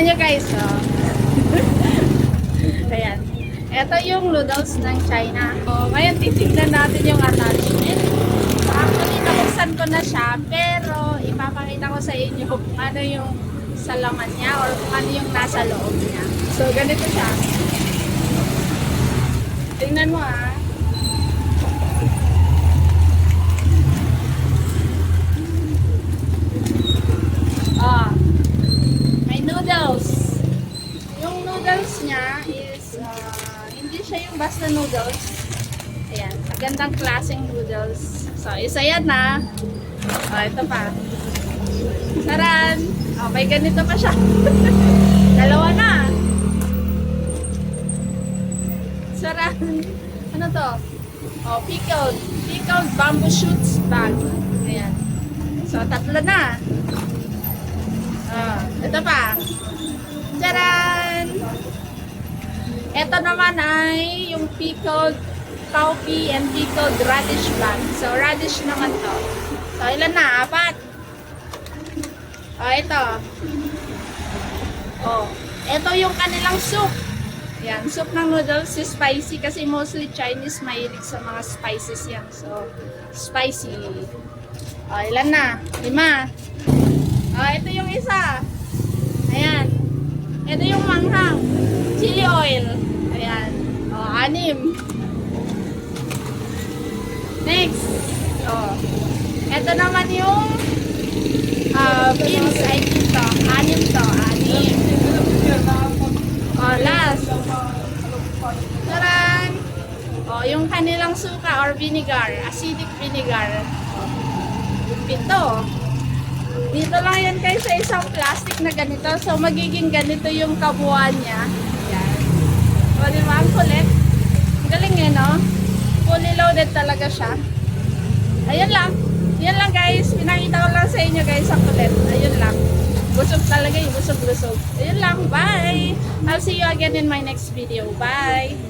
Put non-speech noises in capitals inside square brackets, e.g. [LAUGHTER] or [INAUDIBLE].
Tingnan nyo guys, oh. [LAUGHS] Ayan. Ito yung noodles ng China. Oh, ngayon titignan natin yung attachment. Actually, nabuksan ko na siya, pero ipapakita ko sa inyo kung ano yung sa laman niya or kung ano yung nasa loob niya. So, ganito siya. Tingnan mo ah. Ah, may noodles. Yung noodles niya is, ah, hindi siya yung basta noodles. Ayan, magandang klaseng noodles. So, isa yan na. Oh, ito pa. Taran! Oh, may ganito pa siya. [LAUGHS] Dalawa na. Saran. Ano to? Oh, pickled. Pickled bamboo shoots bag. Ayan. So, tatlo na. Ah, ito pa. Charan! Ito naman ay yung pickled cowpea and pickled radish bag. So, radish naman to. So, ilan na? Apat. Oh, ito. Oh, ito yung kanilang soup. Yan, soup ng noodles is spicy kasi mostly Chinese mahilig sa mga spices yan. So, spicy. Oh, ilan na? Lima. Oh, ito yung isa. Ayan. Ito yung manghang. Chili oil. Oh, anim. Next. Oh. Ito naman yung ah beans. I think to. Anim to. Anim. Oh, last. Taran! Oh, yung kanilang suka or vinegar. Acidic vinegar. Pito. Dito lang yan kayo sa isang plastic na ganito. So, magiging ganito yung kabuuan niya. Yan. O, di ba? Ang kulit. Loaded talaga siya. Ayun lang. Yan lang guys. Pinakita ko lang sa inyo guys ang kulit. Ayun lang. Busog talaga yung busog-busog. Ayun lang. Bye! I'll see you again in my next video. Bye!